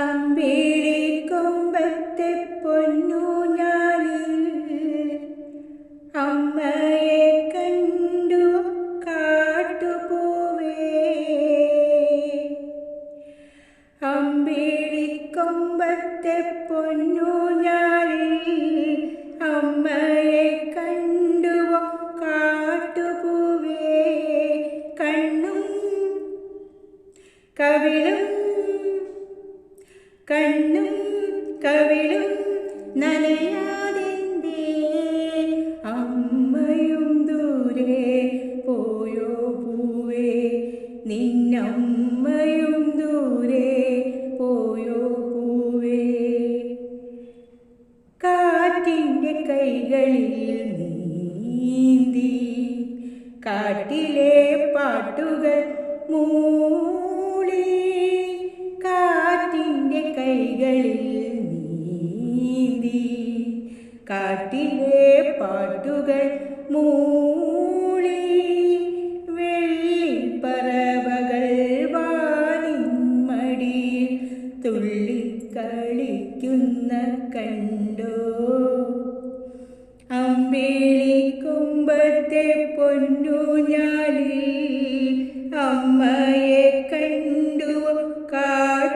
അമ്പിളി കൊമ്പത്തെ കണ്ടു അമ്പിളി കൊമ്പത്തെ കാട്ടുപൂവേ. കണ്ണും കവിളും കണ്ണും കവിളും നനയാതെന്തേ? അമ്മയും ദൂരെ പോയോ പൂവേ? നിന്നമ്മയും ദൂരെ പോയോ പൂവേ? കാറ്റിന്റെ കൈകളിൽ നീന്തി കാട്ടിലെ പാട്ടുകൾ മൂളി കാട്ടിലെ പാട്ടുകൾ മൂളി വെള്ളിപ്പറവകൾ വാനിന്മടിയിൽ തുള്ളിക്കളിക്കുന്ന കണ്ടോ? അമ്പേളി കുമ്പത്തെ പൊന്നു ഞാൻ